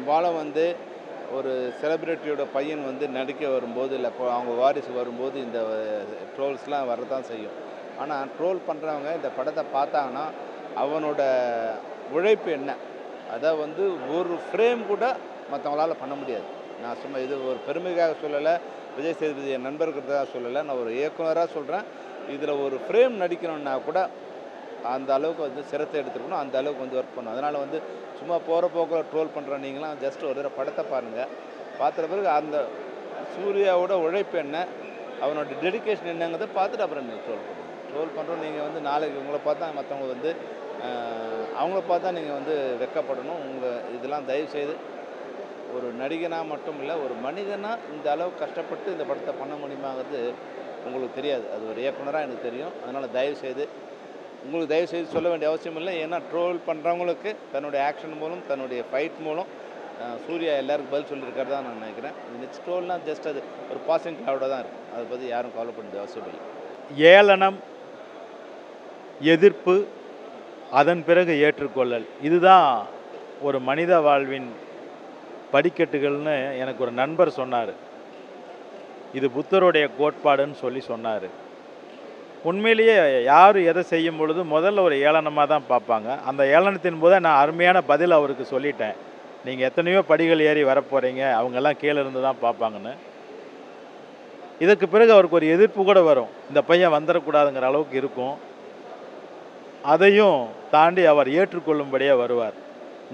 பெரும்பாலும் வந்து ஒரு செலிப்ரிட்டியோட பையன் வந்து நடிக்க வரும்போது இல்லை இப்போ அவங்க வாரிசு வரும்போது இந்த ட்ரோல்ஸ்லாம் வரதான் செய்யும். ஆனால் ட்ரோல் பண்ணுறவங்க இந்த படத்தை பார்த்தாங்கன்னா அவனோட உழைப்பு என்ன? அதை வந்து ஒரு ஃப்ரேம் கூட மற்றவங்களால பண்ண முடியாது. நான் சும்மா இது ஒரு பெருமைக்காக சொல்லலை விஜய் சேதுபதி என் நண்பர்களுக்காக சொல்லலை நான் ஒரு இயக்குனராக சொல்கிறேன் இதில் ஒரு ஃப்ரேம் நடிக்கணும்னா கூட அந்த அளவுக்கு வந்து சிரத்தை எடுத்துருக்கணும் அந்த அளவுக்கு வந்து ஒர்க் பண்ணணும். அதனால் வந்து சும்மா போகிற போக்கில் ட்ரோல் பண்ணுற நீங்களாம் ஜஸ்ட் ஒரு தடவை படத்தை பாருங்கள் பார்த்த பிறகு அந்த சூர்யாவோட உழைப்பு என்ன அவனோட டெடிகேஷன் என்னங்கிறத பார்த்துட்டு அப்புறம் நீங்கள் ட்ரோல் பண்ணுங்கள் ட்ரோல் பண்ணுறோம் நீங்கள் வந்து நாளைக்கு உங்களை பார்த்தா மற்றவங்க வந்து அவங்கள பார்த்தா நீங்கள் வந்து வெக்கப்படணும். உங்கள் இதெல்லாம் தயவு செய்து ஒரு நடிகனாக மட்டும் இல்லை ஒரு மனிதனாக இந்த அளவு கஷ்டப்பட்டு இந்த படத்தை பண்ண முடியுமாங்கிறது உங்களுக்கு தெரியாது. அது ஒரு இயக்குனராக எனக்கு தெரியும். அதனால் தயவு செய்து உங்களுக்கு தயவுசெய்து சொல்ல வேண்டிய அவசியம் இல்லை. ஏன்னா ட்ரோல் பண்ணுறவங்களுக்கு தன்னுடைய ஆக்ஷன் மூலம் தன்னுடைய ஃபைட் மூலம் சூர்யா எல்லாருக்கும் பதில் சொல்லியிருக்காரு தான் நான் நினைக்கிறேன். இந்த நெக்ஸ்ட் ட்ரோல்னால் ஜஸ்ட் அது ஒரு பாசிங் கிளவுடாக தான் இருக்குது அதை பற்றி யாரும் கவலை பண்ண அவசியம் இல்லை. ஏளனம் எதிர்ப்பு அதன் பிறகு ஏற்றுக்கொள்ளல். இதுதான் ஒரு மனித வாழ்வின் படிக்கட்டுகள்னு எனக்கு ஒரு நண்பர் சொன்னார். இது புத்தருடைய கோட்பாடுன்னு சொல்லி சொன்னார். உண்மையிலேயே யார் எதை செய்யும் பொழுது முதல்ல ஒரு ஏளனமாக தான் பார்ப்பாங்க. அந்த ஏளனத்தின் போது நான் அருமையான பதில் அவருக்கு சொல்லிட்டேன். நீங்கள் எத்தனையோ படிகள் ஏறி வரப்போகிறீங்க அவங்கெல்லாம் கீழே இருந்து தான் பார்ப்பாங்கன்னு. இதற்கு பிறகு அவருக்கு ஒரு எதிர்ப்பு கூட வரும். இந்த பையன் வந்துடக்கூடாதுங்கிற அளவுக்கு இருக்கும். அதையும் தாண்டி அவர் ஏற்றுக்கொள்ளும்படியே வருவார்.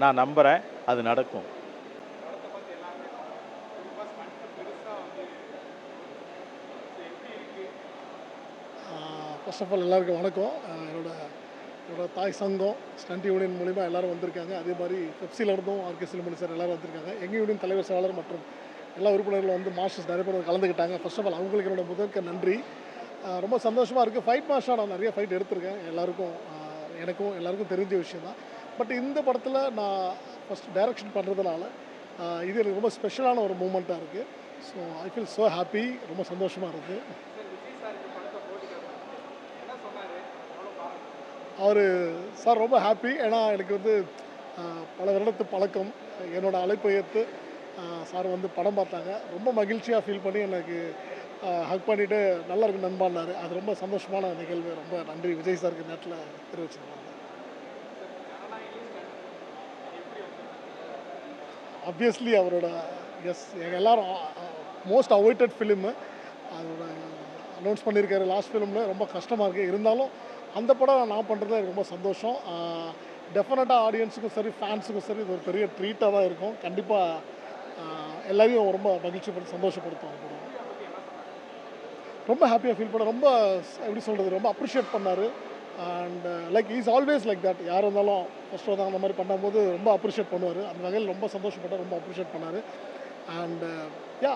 நான் நம்புகிறேன் அது நடக்கும். ஃபர்ஸ்ட் ஆஃப் ஆல் எல்லாருக்கும் வணக்கம். என்னோட என்னோட தாய் சங்கம் ஸ்டண்ட் யூனியன் மூலிமா எல்லோரும் வந்திருக்காங்க. அதே மாதிரி பெப்சியில் இருந்தும் ஆர்கே சிலுமணி சார் எல்லாரும் வந்திருக்காங்க. எங்கள் யூனியன் தலைவர் செயலாளர் மற்றும் எல்லா உறுப்பினர்களும் வந்து மாஸ்டர்ஸ் நிறைய பேர் கலந்துக்கிட்டாங்க. ஃபர்ஸ்ட் ஆஃப் ஆல் அவங்களுக்கு என்னோட முதற்க நன்றி. ரொம்ப சந்தோஷமாக இருக்குது ஃபைட் மாஸ்டாக நான் நிறைய ஃபைட் எடுத்திருக்கேன். எல்லாருக்கும் எனக்கும் எல்லாருக்கும் தெரிஞ்ச விஷயம் தான். பட் இந்த படத்தில் நான் ஃபஸ்ட் டைரக்ஷன் பண்ணுறதுனால இது எனக்கு ரொம்ப ஸ்பெஷலான ஒரு மூமெண்ட்டாக இருக்குது so I feel so happy ரொம்ப சந்தோஷமாக இருக்குது அவர் சார் ரொம்ப ஹாப்பி ஏன்னா எனக்கு வந்து பல வருடத்து பழக்கம். என்னோடய அழைப்பை ஏற்று சார் வந்து படம் பார்த்தாங்க. ரொம்ப மகிழ்ச்சியாக ஃபீல் பண்ணி எனக்கு ஹக் பண்ணிவிட்டு நல்லா இருக்கு நண்பான்னாரு. அது ரொம்ப சந்தோஷமான நிகழ்வு. ரொம்ப நன்றி விஜய் சாருக்கு நேரத்தில் தெரிவிச்சிருந்தாங்க ஆப்வியஸ்லி அவரோட எஸ் எங்கள் எல்லோரும் மோஸ்ட் அவாய்டட் ஃபிலிமு அதோட அனௌன்ஸ் பண்ணியிருக்காரு லாஸ்ட் ஃபிலிமில் ரொம்ப கஷ்டமாக இருக்குது இருந்தாலும் அந்த படம் நான் பண்ணுறதுல எனக்கு ரொம்ப சந்தோஷம். டெஃபினட்டாக ஆடியன்ஸுக்கும் சரி ஃபேன்ஸுக்கும் சரி இது ஒரு பெரிய ட்ரீட்டாக தான் இருக்கும். கண்டிப்பாக எல்லாரையும் ரொம்ப மகிழ்ச்சிப்படுத்தி சந்தோஷப்படுத்தும் அந்த படம். ரொம்ப ஹாப்பியாக ஃபீல் பண்ண ரொம்ப எப்படி சொல்கிறது ரொம்ப அப்ரிஷியேட் பண்ணார். And like is always like that யார் இருந்தாலும் ஃபஸ்ட் வந்து அந்த மாதிரி பண்ணும்போது ரொம்ப அப்ரிஷியேட் பண்ணுவார். அந்த வகையில் ரொம்ப சந்தோஷப்பட்டார் ரொம்ப அப்ரிஷியேட் பண்ணார். அண்ட் யா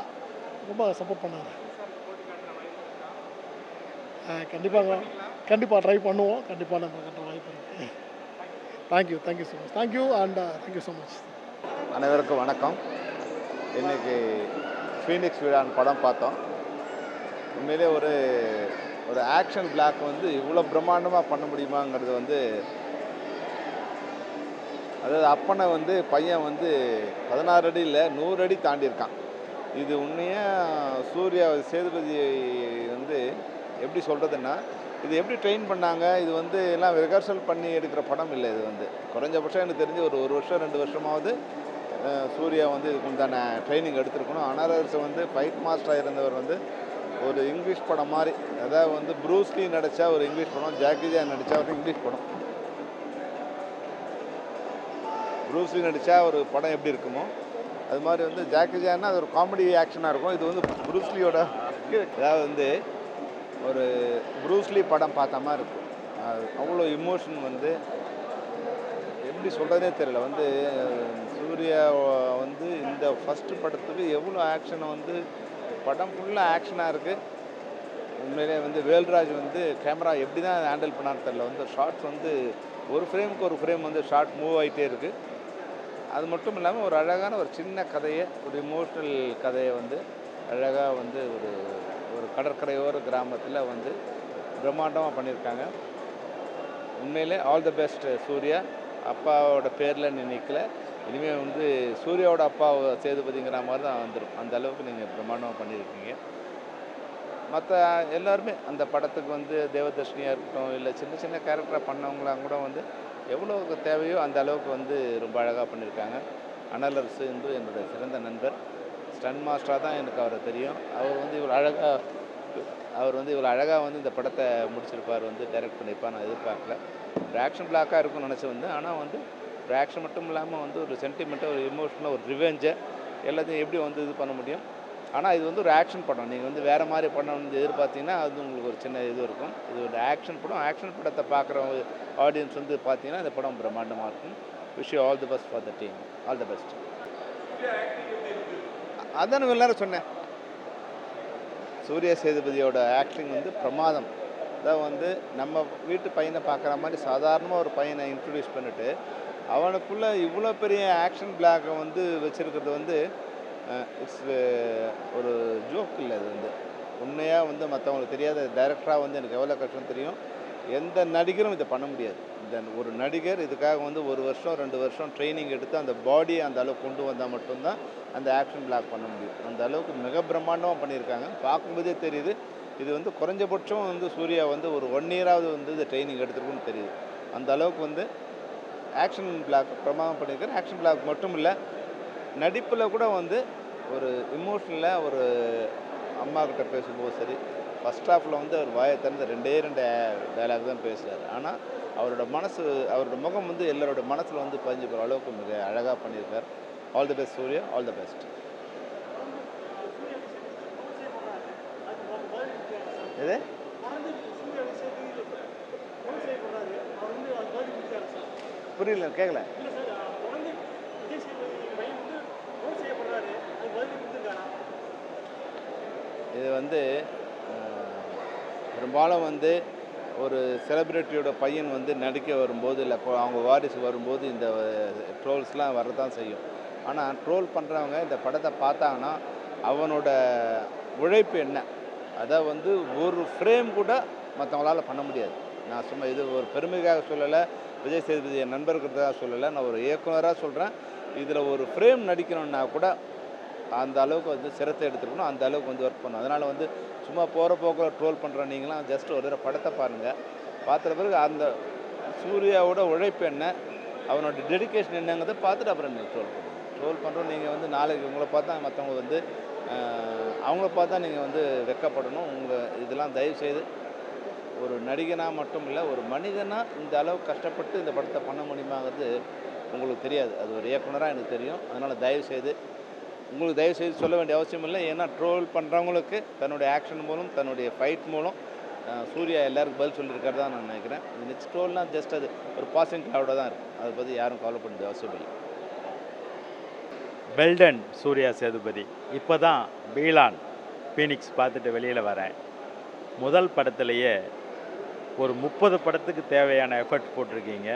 ரொம்ப சப்போர்ட் பண்ணார். கண்டிப்பாக கண்டிப்பாக ட்ரை பண்ணுவோம். கண்டிப்பாக நம்ம கட்டுற வாய்ப்பு இருக்குது thank you thank you so much thank you and thank you so much அனைவருக்கும் வணக்கம். இன்றைக்கி ஃபீனிக்ஸ் விழான் படம் பார்த்தோம். உண்மையிலே ஒரு ஒரு ஆக்ஷன் பிளாக் வந்து இவ்வளோ பிரம்மாண்டமாக பண்ண முடியுமாங்கிறது வந்து அதாவது அப்பனை வந்து பையன் வந்து பதினாறு அடி இல்லை நூறு அடி தாண்டியிருக்கான். இது உண்மையாக சூர்யா சேதுபதி வந்து எப்படி சொல்கிறதுன்னா இது எப்படி ட்ரெயின் பண்ணாங்க? இது வந்து எல்லாம் ரிஹர்சல் பண்ணி எடுக்கிற படம் இல்லை இது வந்து. குறைஞ்சபட்சம் எனக்கு தெரிஞ்சு ஒரு ஒரு வருஷம் ரெண்டு வருஷமாவது சூர்யா வந்து இதுக்கு உண்டான ட்ரைனிங் எடுத்திருக்கணும். அனாரஸ் வந்து ஃபைட் மாஸ்டராக இருந்தவர் வந்து ஒரு இங்கிலீஷ் படம் மாதிரி. அதாவது வந்து ப்ரூஸ்லி நடித்தா ஒரு இங்கிலீஷ் படம் ஜாக்கி ஜான் நடித்தா ஒரு இங்கிலீஷ் படம். ப்ரூஸ்லி நடித்தா ஒரு படம் எப்படி இருக்குமோ அது மாதிரி வந்து ஜாக்கி ஜான்னா அது ஒரு காமெடி ஆக்ஷனாக இருக்கும். இது வந்து ப்ரூஸ்லியோட அதாவது வந்து ஒரு ப்ரூஸ்லி படம் பார்த்த மாதிரி இருக்கும். அது அவ்வளோ இமோஷன் வந்து எப்படி சொல்கிறதே தெரியல. வந்து சூர்யா வந்து இந்த ஃபஸ்ட்டு படத்துக்கு எவ்வளோ ஆக்ஷனை வந்து படம் ஃபுல்லாக ஆக்ஷனாக இருக்குது உண்மையிலே வந்து வேல்ராஜ் வந்து கேமரா எப்படி தான் ஹேண்டில் பண்ணான்னு தெரில வந்து ஷார்ட்ஸ் வந்து ஒரு ஃப்ரேமுக்கு ஒரு ஃப்ரேம் வந்து ஷார்ட் மூவ் ஆகிட்டே இருக்குது அது மட்டும் இல்லாமல் ஒரு அழகான ஒரு சின்ன கதையை ஒரு இமோஷ்னல் கதையை வந்து அழகாக வந்து ஒரு ஒரு கடற்கரையோர கிராமத்தில் வந்து பிரம்மாண்டமாக பண்ணியிருக்காங்க உண்மையிலே ஆல் தி பெஸ்ட் சூர்யா. அப்பாவோட பேரில் நீ நிற்கல இனிமேல் வந்து சூர்யாவோட அப்பா சேதுபதிங்கிற மாதிரி தான் வந்துடும் அந்த அளவுக்கு நீங்கள் பிரம்மாண்டமாக பண்ணியிருக்கீங்க மற்ற எல்லாருமே அந்த படத்துக்கு வந்து தேவதர்ஷினியாக இருக்கட்டும் இல்லை சின்ன சின்ன கேரக்டராக பண்ணவங்களாம் கூட வந்து எவ்வளோ தேவையோ அந்த அளவுக்கு வந்து ரொம்ப அழகாக பண்ணியிருக்காங்க அனலரசு என்று என்னுடைய சிறந்த நண்பர். ஸ்டன் மாஸ்டராக தான் எனக்கு அவரை தெரியும். அவர் வந்து இவ்வளோ அழகாக அவர் வந்து இவ்வளோ அழகாக வந்து இந்த படத்தை முடிச்சிருப்பார் வந்து டைரக்ட் பண்ணியிருப்பார் நான் எதிர்பார்க்கல. ஒரு ஆக்ஷன் பிளாக்காக இருக்கும்னு நினச்சி வந்தேன் ஆனால் வந்து ஒரு ஆக்ஷன் மட்டும் இல்லாமல் வந்து ஒரு சென்டிமெண்ட்டாக ஒரு இமோஷனல் ஒரு ரிவெஞ்சை எல்லாத்தையும் எப்படி வந்து இது பண்ண முடியும்? ஆனால் இது வந்து ஒரு ஆக்ஷன் படம். நீங்கள் வந்து வேறு மாதிரி பண்ணணும்னு எதிர்பார்த்தீங்கன்னா அது உங்களுக்கு ஒரு சின்ன இது இருக்கும். இது ஒரு ஆக்ஷன் படம். ஆக்ஷன் படத்தை பார்க்குற ஆடியன்ஸ் வந்து பார்த்தீங்கன்னா இந்த படம் பிரம்மாண்டமாக இருக்கும். Wish you all the best for the team all the best அதான் நான் எல்லாரும் சொன்னேன். சூரிய சேதுபதியோட ஆக்டிங் வந்து பிரமாதம். அதான் வந்து நம்ம வீட்டு பையனை பார்க்குற மாதிரி சாதாரணமாக ஒரு பையனை இன்ட்ரடியூஸ் பண்ணிட்டு அவனுக்குள்ளே இவ்வளோ பெரிய ஆக்ஷன் பிளாக்கை வந்து வச்சுருக்கிறது வந்து இட்ஸ் ஒரு ஜோக் இல்லை அது வந்து. உண்மையாக வந்து மற்றவங்களுக்கு தெரியாத. டைரக்டராக வந்து எனக்கு எவ்வளோ கஷ்டம் தெரியும்? எந்த நடிகரும் இதை பண்ண முடியாது. தென் ஒரு நடிகர் இதுக்காக வந்து ஒரு வருஷம் ரெண்டு வருஷம் ட்ரைனிங் எடுத்து அந்த பாடியை அந்த அளவுக்கு கொண்டு வந்தால் மட்டும்தான் அந்த ஆக்ஷன் பிளாக் பண்ண முடியும். அந்த அளவுக்கு மிக பிரம்மாண்டமாக பண்ணியிருக்காங்க. பார்க்கும்போதே தெரியுது. இது வந்து குறைஞ்சபட்சம் வந்து சூர்யா வந்து ஒரு ஒன் இயராவது வந்து இது ட்ரைனிங் எடுத்துருக்குன்னு தெரியுது. அந்த அளவுக்கு வந்து ஆக்ஷன் பிளாக் பிரமாதம் பண்ணியிருக்காரு. ஆக்ஷன் பிளாக் மட்டும் இல்லை நடிப்பில் கூட வந்து ஒரு இமோஷனலாக ஒரு அம்மா கிட்ட பேசும்போது சரி ஃபஸ்ட் ஹாஃபில் வந்து அவர் வாயை திறந்து ரெண்டே ரெண்டு டயலாக் தான் பேசுகிறார் ஆனால் அவரோட மனசு அவரோட முகம் வந்து எல்லாரோட மனசில் வந்து பதிஞ்சு போகிற அளவுக்கு மிக அழகாக பண்ணியிருக்கார். All the best Surya. All the best எது? புரியல கேட்கல இது வந்து பெரும்பாலும் வந்து ஒரு செலிப்ரிட்டியோட பையன் வந்து நடிக்க வரும்போது இல்லை அவங்க வாரிசு வரும்போது இந்த ட்ரோல்ஸ்லாம் வரதான் செய்யும். ஆனால் ட்ரோல் பண்ணுறவங்க இந்த படத்தை பார்த்தாங்கன்னா அவனோட உழைப்பு என்ன? அதை வந்து ஒரு ஃப்ரேம் கூட மற்றவங்களால பண்ண முடியாது. நான் சும்மா இது ஒரு பெருமைக்காக சொல்லலை விஜய் சேதுபதி என் நண்பர்களுக்காக சொல்லலை நான் ஒரு இயக்குனராக சொல்கிறேன் இதில் ஒரு ஃப்ரேம் நடிக்கணும்னா கூட அந்த அளவுக்கு வந்து சிரத்தை எடுத்துருக்கணும் அந்த அளவுக்கு வந்து ஒர்க் பண்ணணும். அதனால் வந்து சும்மா போகிற போக்கில் ட்ரோல் பண்ணுற நீங்களாம் ஜஸ்ட் ஒரு தடவை படத்தை பாருங்கள் பார்த்துட்ட பிறகு அந்த சூர்யாவோட உழைப்பு என்ன அவனோட டெடிகேஷன் என்னங்கிறத பார்த்துட்டு அப்புறம் நீங்கள் ட்ரோல் பண்ணுங்கள் ட்ரோல் பண்ணுறோம் நீங்கள் வந்து நாளைக்கு உங்களை பார்த்தா மற்றவங்க வந்து அவங்கள பார்த்தா நீங்கள் வந்து வெக்கப்படணும். உங்கள் இதெல்லாம் தயவு செய்து ஒரு நடிகனாக மட்டும் இல்லை ஒரு மனிதனாக இந்த அளவு கஷ்டப்பட்டு இந்த படத்தை பண்ண முடியுமாங்கிறது உங்களுக்கு தெரியாது. அது ஒரு இயக்குனராக எனக்கு தெரியும். அதனால் தயவு செய்து உங்களுக்கு தயவு செய்து சொல்ல வேண்டிய அவசியம் இல்லை. ஏன்னா ட்ரோல் பண்ணுறவங்களுக்கு தன்னுடைய ஆக்ஷன் மூலம் தன்னுடைய ஃபைட் மூலம் சூர்யா எல்லாருக்கும் பதில் சொல்லியிருக்கிறதா நான் நினைக்கிறேன். நெக்ஸ்ட் ட்ரோல்னால் ஜஸ்ட் அது ஒரு பாசிங் கிளவுடாக தான் இருக்கும் அதை பற்றி யாரும் கவலை பண்ண அவசியம் இல்லை. Well done Surya Sethupathi. இப்போ தான் பீலான் ஃபீனிக்ஸ் பார்த்துட்டு வெளியில் வரேன். முதல் படத்துலேயே ஒரு முப்பது படத்துக்கு தேவையான எஃபர்ட் போட்டிருக்கீங்க.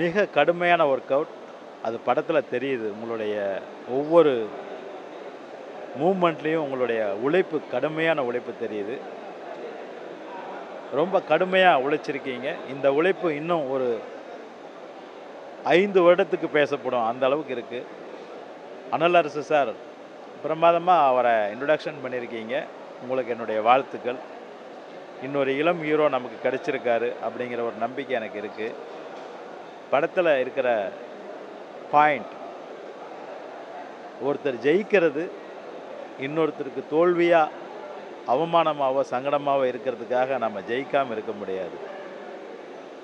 மிக கடுமையான ஒர்க் அவுட் அது படத்தில் தெரியுது. உங்களுடைய ஒவ்வொரு மூமெண்ட்லேயும் உங்களுடைய உழைப்பு கடுமையான உழைப்பு தெரியுது. ரொம்ப கடுமையாக உழைச்சிருக்கீங்க. இந்த உழைப்பு இன்னும் ஒரு ஐந்து வருடத்துக்கு பேசப்படும். அந்த அளவுக்கு இருக்குது அனல் அரசு சார் பிரமாதமாக அவரை இன்ட்ரடக்ஷன் பண்ணியிருக்கீங்க. உங்களுக்கு என்னுடைய வாழ்த்துக்கள். இன்னொரு இளம் ஹீரோ நமக்கு கிடச்சிருக்காரு அப்படிங்கிற ஒரு நம்பிக்கை எனக்கு இருக்குது படத்தில் இருக்கிற பாயிண்ட் ஒருத்தர் ஜெயிக்கிறது இன்னொருத்தருக்கு தோல்வியாக அவமானமாகவோ சங்கடமாகவோ இருக்கிறதுக்காக நம்ம ஜெயிக்காமல் இருக்க முடியாது.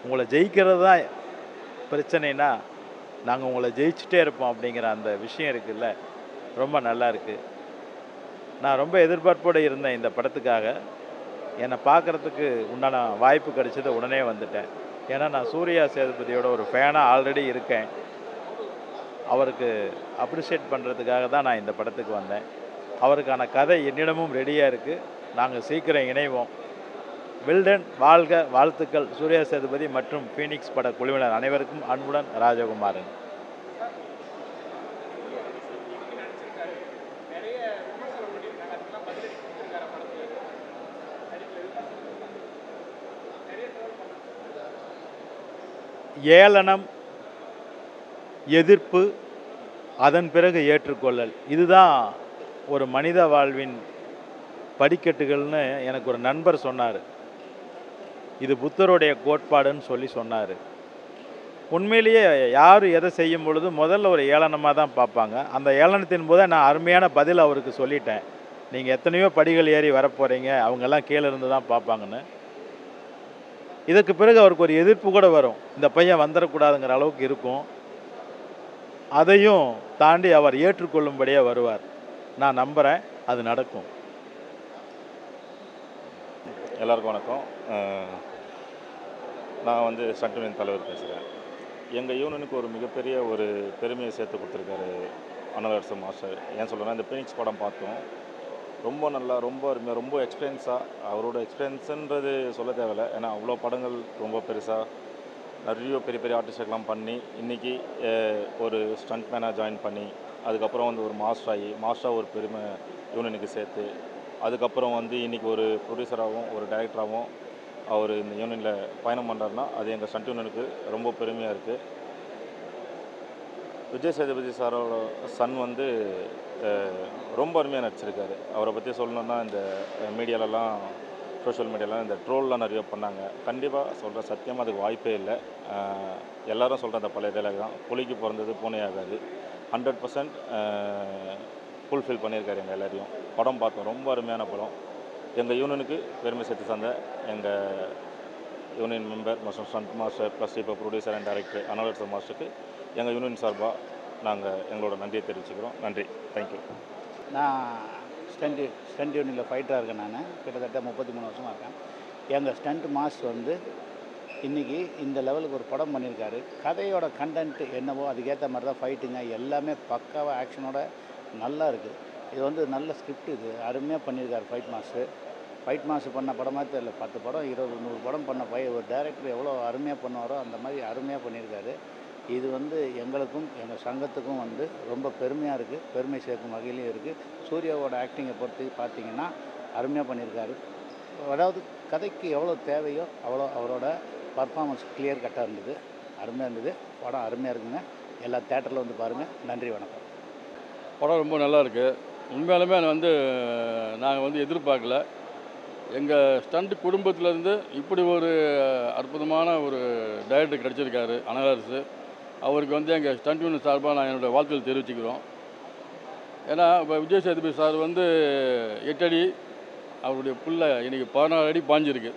உங்களை ஜெயிக்கிறது தான் பிரச்சனைனா நாங்கள் உங்களை ஜெயிச்சுட்டே இருப்போம் அப்படிங்கிற அந்த விஷயம் இருக்குல்ல ரொம்ப நல்லா இருக்குது நான் ரொம்ப எதிர்பார்ப்போடு இருந்தேன் இந்த படத்துக்காக என்னை பார்க்குறதுக்கு உண்டான வாய்ப்பு கிடைச்சது உடனே வந்துட்டேன். ஏன்னா நான் சூர்யா சேதுபதியோட ஒரு ஃபேனாக ஆல்ரெடி இருக்கேன். அவருக்கு அப்ரிஷியேட் பண்ணுறதுக்காக தான் நான் இந்த படத்துக்கு வந்தேன். அவருக்கான கதை என்னிடமும் ரெடியாக இருக்குது நாங்கள் சீக்கிரம் இணைவோம். வில்டன் வாழ்க வாழ்த்துக்கள். சூர்யா சேதுபதி மற்றும் ஃபீனிக்ஸ் பட குழுவினர் அனைவருக்கும் அன்புடன் ராஜகுமாரன். ஏளனம் எதிர்ப்பு அதன் பிறகு ஏற்றுக்கொள்ளல். இதுதான் ஒரு மனித வாழ்வின் படிக்கட்டுகள்னு எனக்கு ஒரு நண்பர் சொன்னார். இது புத்தருடைய கோட்பாடுன்னு சொல்லி சொன்னார். உண்மையிலேயே யார் எதை செய்யும் பொழுது முதல்ல ஒரு ஏளனமாக தான் பார்ப்பாங்க. அந்த ஏளனத்தின் போது நான் அருமையான பதில் அவருக்கு சொல்லிட்டேன். நீங்கள் எத்தனையோ படிகள் ஏறி வரப்போகிறீங்க அவங்கெல்லாம் கீழே இருந்து தான் பார்ப்பாங்கன்னு. இதற்கு பிறகு அவருக்கு ஒரு எதிர்ப்பு கூட வரும். இந்த பையன் வந்துடக்கூடாதுங்கிற அளவுக்கு இருக்கும். அதையும் தாண்டி அவர் ஏற்றுக்கொள்ளும்படியே வருவார். நான் நம்புகிறேன் அது நடக்கும். எல்லாருக்கும் வணக்கம். நான் வந்து சங்கமின் தலைவர் பேசுகிறேன் எங்கள் யூனியனுக்கு ஒரு மிகப்பெரிய ஒரு பெருமையை சேர்த்து கொடுத்துருக்காரு அனலரசு மாஸ்டர். ஏன் சொல்கிறேன்னா இந்த பினிக்ஸ் படம் பார்த்தோம். ரொம்ப நல்லா ரொம்ப அருமையாக ரொம்ப எக்ஸ்பீரியன்ஸாக அவரோட எக்ஸ்பீரியன்ஸுன்றது சொல்ல தேவையில்ல. ஏன்னா அவ்வளோ படங்கள் ரொம்ப பெருசாக நிறைய பெரிய பெரிய ஆர்டிஸ்டெல்லாம் பண்ணி இன்றைக்கி ஒரு ஸ்டண்ட் மேனாக ஜாயின் பண்ணி அதுக்கப்புறம் வந்து ஒரு மாஸ்டர் ஆகி மாஸ்டராக ஒரு பெருமை யூனியனுக்கு சேர்த்து அதுக்கப்புறம் வந்து இன்றைக்கி ஒரு ப்ரொடியூசராகவும் ஒரு டைரக்டராகவும் அவர் இந்த யூனியனில் பயணம் பண்ணுறாருன்னா அது எங்கள் சன் யூனியனுக்கு ரொம்ப பெருமையாக இருக்குது விஜய் சேதுபதி சாரோட சன் வந்து ரொம்ப அருமையாக நடிச்சிருக்காரு. அவரை பற்றி சொல்லணுன்னா இந்த மீடியாலலாம் சோஷியல் மீடியாலாம் இந்த ட்ரோல்லாம் நிறைய பண்ணாங்க. கண்டிப்பாக சொல்கிற சத்தியமாக அதுக்கு வாய்ப்பே இல்லை. எல்லோரும் எல்லாரும் சொல்கிற அந்த பழைய டைலாக் தான். புலிக்கு பிறந்தது பூனை ஆகாது ஹண்ட்ரட் பர்சன்ட் ஃபுல்ஃபில் பண்ணியிருக்காரு எங்கள் எல்லாரையும். படம் பார்த்தோம். ரொம்ப அருமையான படம். எங்கள் யூனியனுக்கு பெருமை சேர்த்து தந்த எங்கள் யூனியன் மெம்பர் மற்றும் ஸ்டண்ட் மாஸ்டர் ப்ளஸ் இப்போ ப்ரொடியூசர் அண்ட் டைரக்டர் அனலர்ஸ் மாஸ்டருக்கு எங்கள் யூனியன் சார்பாக நாங்கள் எங்களோட நன்றியை தெரிவிச்சுக்கிறோம். நன்றி. தேங்க்யூ நான் ஸ்டண்ட் ஸ்டண்ட் யூனியனில் ஃபைட்டராக இருக்கேன் நான். கிட்டத்தட்ட முப்பத்தி மூணு வருஷமாக இருக்கேன். எங்கள் ஸ்டண்ட் மாஸ்டர் வந்து இன்றைக்கி இந்த லெவலுக்கு ஒரு படம் பண்ணியிருக்காரு. கதையோட கண்டென்ட் என்னவோ அதுக்கேற்ற மாதிரி தான் ஃபைட்டுங்க எல்லாமே பக்காவாக ஆக்ஷனோட நல்லா இருக்குது இது வந்து நல்ல ஸ்கிரிப்ட் இது. அருமையாக பண்ணியிருக்காரு ஃபைட் மாஸ்டர் ஃபைட் மாஸ்டர் பண்ண படமாக தெரியல. பத்து படம் இருபது நூறு படம் பண்ண பை ஒரு டேரக்டர் எவ்வளோ அருமையாக பண்ணுவாரோ அந்த மாதிரி அருமையாக பண்ணியிருக்காரு. இது வந்து எங்களுக்கும் எங்கள் சங்கத்துக்கும் வந்து ரொம்ப பெருமையாக இருக்குது பெருமை சேர்க்கும் வகையிலையும் இருக்குது சூர்யாவோட ஆக்டிங்கை பொறுத்து பார்த்தீங்கன்னா அருமையாக பண்ணியிருக்காரு. அதாவது கதைக்கு எவ்வளோ தேவையோ அவ்வளோ அவரோட பர்ஃபார்மன்ஸ் கிளியர் கட்டாக இருந்தது. அருமையாக இருந்தது. படம் அருமையாக இருக்குங்க. எல்லா தேட்டரில் வந்து பாருங்கள் நன்றி வணக்கம். படம் ரொம்ப நல்லா இருக்குது உண்மையாலுமே வந்து நாங்கள் வந்து எதிர்பார்க்கல. எங்கள் ஸ்டண்ட் குடும்பத்திலேருந்து இப்படி ஒரு அற்புதமான ஒரு டைரக்டர் கிடச்சிருக்காரு அனகரசு. அவருக்கு வந்து எங்கள் ஸ்டண்ட் யூனிட் சார்பாக நான் என்னுடைய வாழ்த்துக்கள் தெரிவிச்சுக்கிறோம். ஏன்னா இப்போ விஜய் சேதுபதி சார் வந்து எட்டு அடி அவருடைய புள்ள இன்றைக்கி பதினாறு அடி பாஞ்சிருக்கு.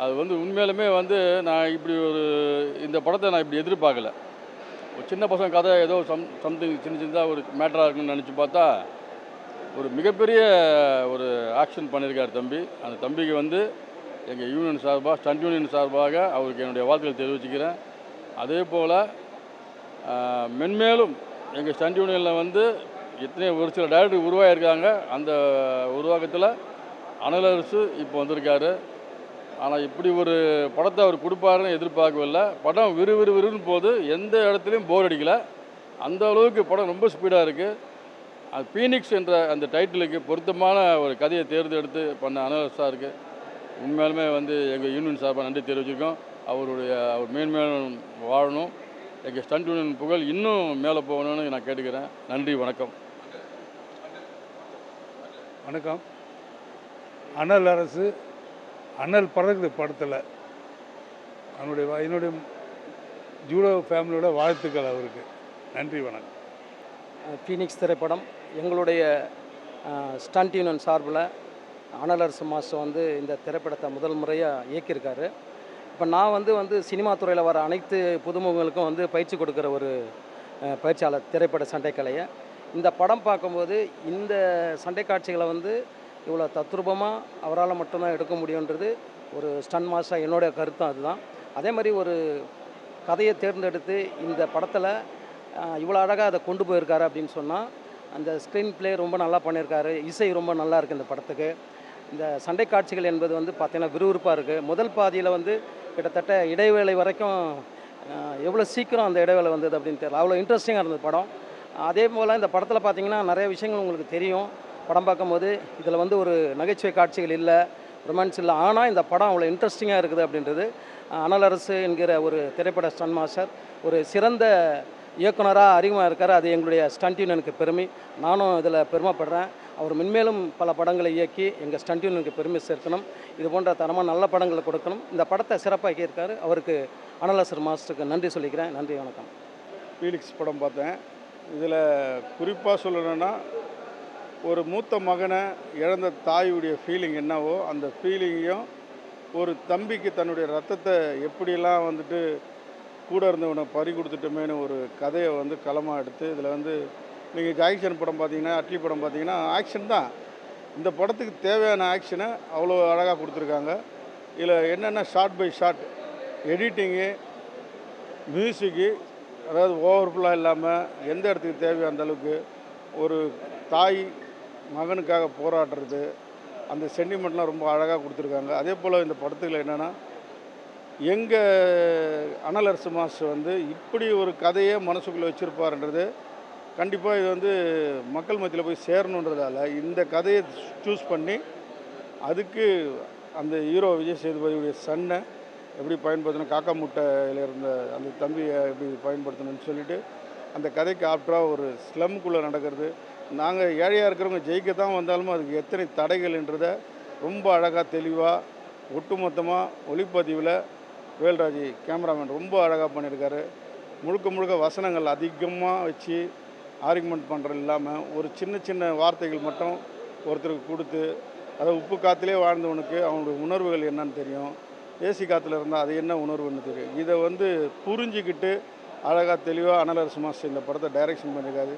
அது வந்து உண்மையிலுமே வந்து நான் இப்படி ஒரு இந்த படத்தை நான் இப்படி எதிர்பார்க்கல. ஒரு சின்ன பசங்க கதை ஏதோ சம் சம்திங் சின்ன சின்னதாக ஒரு மேட்டராக இருக்குன்னு நினச்சி பார்த்தா ஒரு மிகப்பெரிய ஒரு ஆக்ஷன் பண்ணியிருக்கார் தம்பி. அந்த தம்பிக்கு வந்து எங்கள் யூனியன் சார்பாக ஸ்டண்ட் யூனியன் சார்பாக அவருக்கு என்னுடைய வாழ்த்துக்கள் தெரிவிச்சுக்கிறேன். அதே போல் மென்மேலும் எங்கள் ஸ்டண்ட் யூனியனில் வந்து எத்தனை ஒரு சில டைரக்டர் உருவாகியிருக்காங்க. அந்த உருவாக்கத்தில் அனலரசு இப்போ வந்திருக்காரு. ஆனால் இப்படி ஒரு படத்தை அவர் கொடுப்பாருன்னு எதிர்பார்க்கவில்லை. படம் விறு விறுன்னு போது எந்த இடத்துலையும் போர் அடிக்கல. அந்த அளவுக்கு படம் ரொம்ப ஸ்பீடாக இருக்குது அது பீனிக்ஸ் என்ற அந்த டைட்டிலுக்கு பொருத்தமான ஒரு கதையை தேர்ந்தெடுத்து பண்ண அனலஸாக இருக்குது உண்மையாலுமே வந்து எங்கள் யூனியன் சார்பாக நன்றி தெரிவிச்சிருக்கோம். அவருடைய அவர் மேன்மேலும் வாழணும். எங்கள் ஸ்டண்ட் யூனியன் புகழ் இன்னும் மேலே போகணும்னு நான் கேட்டுக்கிறேன். நன்றி வணக்கம். வணக்கம். அனல் அரசு அனல் பறகுது படத்தில். அவனுடைய என்னுடைய ஜூடோ ஃபேமிலியோட வாழ்த்துக்கள் அவருக்கு. நன்றி வணக்கம். ஃபீனிக்ஸ் திரைப்படம். எங்களுடைய ஸ்டண்ட் யூனியன் சார்பில் அனலரசு மாஸ்டர் வந்து இந்த திரைப்படத்தை முதல் முறையாக இயக்கியிருக்காரு. இப்போ நான் வந்து வந்து சினிமா துறையில் வர அனைத்து புதுமுகங்களுக்கும் வந்து பயிற்சி கொடுக்குற ஒரு பயிற்சியாளர் திரைப்பட சண்டைக்கலையை இந்த படம் பார்க்கும்போது இந்த சண்டை காட்சிகளை வந்து இவ்வளோ தத்ரூபமாக அவரால் மட்டும்தான் எடுக்க முடியுன்றது ஒரு ஸ்டன் மாஸ்டர் என்னுடைய கருத்தும் அதுதான். அதே மாதிரி ஒரு கதையை தேர்ந்தெடுத்து இந்த படத்தில் இவ்வளோ அழகாக அதை கொண்டு போயிருக்காரு அப்படின்னு சொன்னால் அந்த ஸ்க்ரீன் ப்ளே ரொம்ப நல்லா பண்ணியிருக்காரு இசை ரொம்ப நல்லா இருக்குது இந்த படத்துக்கு. இந்த சண்டை காட்சிகள் என்பது வந்து பார்த்திங்கன்னா விறுவிறுப்பாக இருக்குது முதல் பாதியில் வந்து கிட்டத்தட்ட இடைவேளை வரைக்கும் எவ்வளோ சீக்கிரம் அந்த இடைவேளை வந்தது அப்படின்னு தெரியல. அவ்வளோ இன்ட்ரெஸ்டிங்காக இருந்தது படம். அதே போல் இந்த படத்தில் பார்த்திங்கன்னா நிறைய விஷயங்கள் உங்களுக்கு தெரியும். படம் பார்க்கும்போது இதில் வந்து ஒரு நகைச்சுவை காட்சிகள் இல்லை ரொமான்ஸ் இல்லை. ஆனால் இந்த படம் அவ்வளோ இன்ட்ரெஸ்டிங்காக இருக்குது அப்படின்றது அனலரசு என்கிற ஒரு திரைப்பட ஸ்டன் மாஸ்டர் ஒரு சிறந்த இயக்குனராக அறிமுகமாக இருக்கார். அது எங்களுடைய ஸ்டண்ட் எனக்கு பெருமை. நானும் இதில் பெருமைப்படுறேன். அவர் மென்மேலும் பல படங்களை இயக்கி எங்கள் ஸ்டண்ட் எனக்கு பெருமை சேர்க்கணும். இது போன்ற தரமாக நல்ல படங்களை கொடுக்கணும். இந்த படத்தை சிறப்பாக இருக்காரு அவருக்கு அனலசர் மாஸ்டருக்கு நன்றி சொல்லிக்கிறேன். நன்றி வணக்கம். ஃபீலிக்ஸ் படம் பார்த்தேன். இதில் குறிப்பாக சொல்லணும்னா ஒரு மூத்த மகனை இழந்த தாயுடைய ஃபீலிங் என்னவோ அந்த ஃபீலிங்கையும் ஒரு தம்பிக்கு தன்னுடைய ரத்தத்தை எப்படிலாம் வந்துட்டு கூட இருந்தவனை பறி கொடுத்துட்டோமேனு ஒரு கதையை வந்து களமாக எடுத்து இதில் வந்து நீங்கள் ஜாக்சன் படம் பார்த்தீங்கன்னா அட்லி படம் பார்த்தீங்கன்னா ஆக்ஷன் தான். இந்த படத்துக்கு தேவையான ஆக்ஷனை அவ்வளோ அழகாக கொடுத்துருக்காங்க. இதில் என்னென்ன shot by shot editing music அதாவது ஓவர்ஃபுல்லாக இல்லாமல் எந்த இடத்துக்கு தேவையோ அந்தளவுக்கு ஒரு தாய் மகனுக்காக போராடுறது அந்த சென்டிமெண்ட்லாம் ரொம்ப அழகாக கொடுத்துருக்காங்க. அதே போல் இந்த படத்தில் என்னென்னா எங்கள் அனலரசு மாஸ் வந்து இப்படி ஒரு கதையை மனசுக்குள்ளே வச்சுருப்பாருன்றது கண்டிப்பாக இது வந்து மக்கள் மத்தியில் போய் சேரணுன்றதால இந்த கதையை சூஸ் பண்ணி அதுக்கு அந்த ஹீரோ விஜய் சேதுபதியுடைய சன்னை எப்படி பயன்படுத்தணும் காக்கா முட்டையில் இருந்த அந்த தம்பியை எப்படி பயன்படுத்தணும்னு சொல்லிட்டு அந்த கதைக்கு ஆப்டராக ஒரு ஸ்லம்குள்ளே நடக்கிறது. நாங்கள் ஏழையாக இருக்கிறவங்க ஜெயிக்க தான் வந்தாலும் அதுக்கு எத்தனை தடைகள்ன்றதை ரொம்ப அழகாக தெளிவாக ஒட்டுமொத்தமாக ஒளிப்பதிவில் வேல்ராஜி கேமராமேன் ரொம்ப அழகாக பண்ணியிருக்காரு. முழுக்க முழுக்க வசனங்கள் அதிகமாக வச்சு ஆர்குமெண்ட் பண்ணுறது இல்லாமல் ஒரு சின்ன சின்ன வார்த்தைகள் மட்டும் ஒருத்தருக்கு கொடுத்து அதை உப்பு காற்றுலேயே வாழ்ந்தவனுக்கு அவனுடைய உணர்வுகள் என்னன்னு தெரியும். ஏசி காற்றுல இருந்தால் அது என்ன உணர்வுன்னு தெரியும். இதை வந்து புரிஞ்சுக்கிட்டு அழகாக தெளிவாக அனலரசுமாஸ் இந்த படத்தை டைரக்ஷன் பண்ணியிருக்காரு.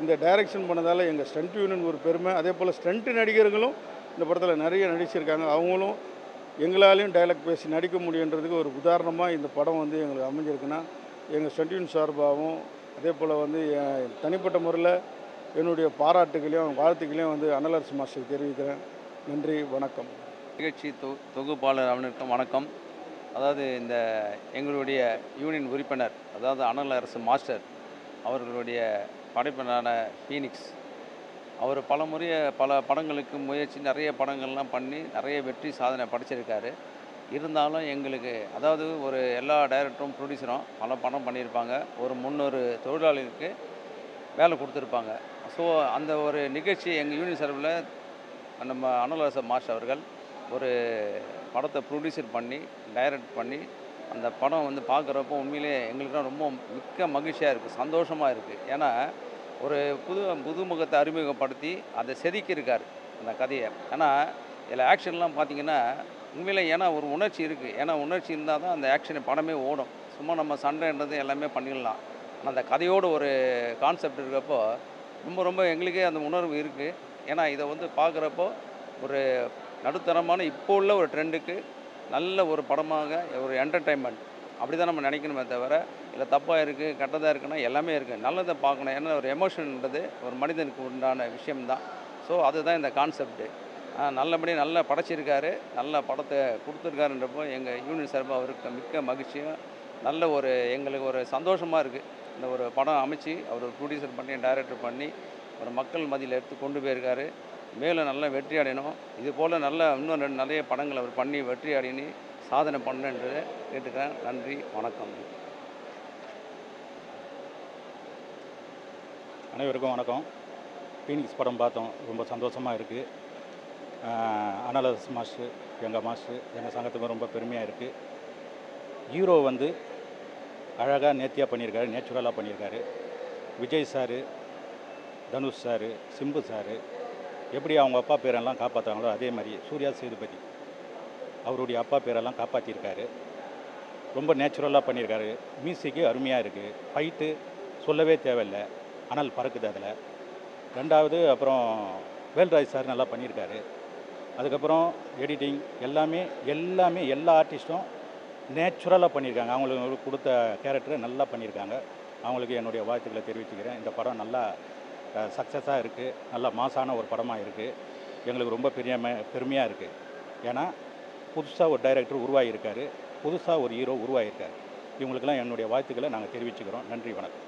இந்த டைரக்ஷன் பண்ணதால் எங்கள் ஸ்டண்ட் யூனியன் ஒரு பெருமை. அதே போல் ஸ்டண்ட் நடிகர்களும் இந்த படத்தில் நிறைய நடிச்சிருக்காங்க. அவங்களும் எங்களாலையும் டைலாக் பேசி நடிக்க முடியுன்றதுக்கு ஒரு உதாரணமாக இந்த படம் வந்து எங்களுக்கு அமைஞ்சிருக்குன்னா எங்கள் ஸ்டண்ட் யூனியன் சார்பாகவும் அதே போல் வந்து என் தனிப்பட்ட முறையில் என்னுடைய பாராட்டுகளையும் வாழ்த்துக்களையும் வந்து அனலரசு மாஸ்டருக்கு தெரிவிக்கிறேன். நன்றி வணக்கம். நிகழ்ச்சி தொ தொகுப்பாளர் அவனுக்கும் வணக்கம். அதாவது இந்த எங்களுடைய யூனியன் உறுப்பினர் அதாவது அனல் அரசு மாஸ்டர் அவர்களுடைய படைப்பனான ஃபீனிக்ஸ். அவர் பல முறைய பல படங்களுக்கு முயற்சி நிறைய படங்கள்லாம் பண்ணி நிறைய வெற்றி சாதனை படைச்சிருக்காரு. இருந்தாலும் எங்களுக்கு அதாவது ஒரு எல்லா டைரக்டரும் ப்ரொடியூசரும் பல படம் பண்ணியிருப்பாங்க. ஒரு முந்நூறு தொழிலாளிகளுக்கு வேலை கொடுத்துருப்பாங்க. ஸோ அந்த ஒரு நிகழ்ச்சி எங்கள் யூனியன் சார்பில் நம்ம அனுலாச மாஸ்டர் அவர்கள் ஒரு படத்தை ப்ரொடியூசர் பண்ணி டைரக்ட் பண்ணி அந்த படம் வந்து பார்க்குறப்போ உண்மையிலே எங்களுக்குலாம் ரொம்ப மிக்க மகிழ்ச்சியாக இருக்குது சந்தோஷமாக இருக்குது ஏன்னா ஒரு புது புதுமுகத்தை அறிமுகப்படுத்தி அதை செதுக்கியிருக்கார் அந்த கதையை. ஏன்னா இதில் ஆக்ஷன்லாம் பார்த்தீங்கன்னா உண்மையிலே ஏன்னா ஒரு உணர்ச்சி இருக்குது ஏன்னா உணர்ச்சி இருந்தால் தான் அந்த ஆக்ஷன் படமே ஓடும். சும்மா நம்ம சண்டைன்றது எல்லாமே பண்ணிடலாம். ஆனால் அந்த கதையோட ஒரு கான்செப்ட் இருக்கப்போ ரொம்ப ரொம்ப எங்களுக்கே அந்த உணர்வு இருக்குது ஏன்னா இதை வந்து பார்க்குறப்போ ஒரு நடுத்தரமான இப்போ உள்ள ஒரு ட்ரெண்டுக்கு நல்ல ஒரு படமாக ஒரு என்டர்டைன்மெண்ட் அப்படி தான் நம்ம நினைக்கணுமே தவிர இல்லை தப்பாக இருக்குது கெட்டதாக இருக்குன்னா எல்லாமே இருக்குது நல்லதை பார்க்கணும். ஏன்னா ஒரு எமோஷன்ன்றது ஒரு மனிதனுக்கு உண்டான விஷயம்தான். ஸோ அதுதான் இந்த கான்செப்ட்டு நல்லபடியாக நல்லா படைச்சிருக்காரு. நல்ல படத்தை கொடுத்துருக்காருன்றப்போ எங்கள் யூனியன் சார்பாக அவருக்கு மிக்க மகிழ்ச்சியும் நல்ல ஒரு எங்களுக்கு ஒரு சந்தோஷமாக இருக்குது இந்த ஒரு படம் அமைச்சு அவர் ஒரு ப்ரொடியூசர் பண்ணி டைரக்டர் பண்ணி ஒரு மக்கள் மதியில் எடுத்து கொண்டு போயிருக்காரு. மேலும் நல்லா வெற்றி அடையணும். இது போல் நல்ல இன்னும் ரெண்டு நிறைய படங்கள் அவர் பண்ணி வெற்றி அடையணும். சாதனை பண்ணுன்றதை கேட்டுக்கிறேன். நன்றி வணக்கம். அனைவருக்கும் வணக்கம். ஃபீனிக்ஸ் படம் பார்த்தோம். ரொம்ப சந்தோஷமாக இருக்குது அனலஸ் மாஸ்டர் எங்கள் மாஸ்டர் எங்கள் சங்கத்துக்கும் ரொம்ப பெருமையாக இருக்குது ஹீரோ வந்து அழகாக நேர்த்தியாக பண்ணியிருக்காரு நேச்சுரலாக பண்ணியிருக்காரு. Vijay sir Dhanush sir Simbu sir எப்படி அவங்க அப்பா பேரெல்லாம் காப்பாற்றுறாங்களோ அதே மாதிரி சூர்யா சேதுபதி அவருடைய அப்பா பேரெல்லாம் காப்பாற்றிருக்காரு ரொம்ப நேச்சுரலாக பண்ணியிருக்காரு. மியூசிக்கு அருமையாக இருக்குது ஃபைட்டு சொல்லவே தேவையில்லை. அனல் பறக்குது அதில். ரெண்டாவது அப்புறம் வேல்ராஜ் சார் நல்லா பண்ணியிருக்காரு. அதுக்கப்புறம் எடிட்டிங் எல்லாமே எல்லாமே எல்லா ஆர்டிஸ்ட்டும் நேச்சுரலாக பண்ணியிருக்காங்க அவங்களுக்கு கொடுத்த கேரக்டரை நல்லா பண்ணியிருக்காங்க அவங்களுக்கு என்னுடைய வாழ்த்துக்களை தெரிவிச்சுக்கிறேன். இந்த படம் நல்லா சக்ஸஸாக இருக்குது நல்லா மாசான ஒரு படமாக இருக்குது எங்களுக்கு ரொம்ப பெரிய பெருமையாக இருக்குது ஏன்னா புதுசாக ஒரு டைரக்டர் உருவாகியிருக்காரு. புதுசாக ஒரு ஹீரோ உருவாகியிருக்காரு. இவங்களுக்கெல்லாம் என்னுடைய வாழ்த்துக்களை நாங்கள் தெரிவிச்சுக்கிறோம். நன்றி வணக்கம்.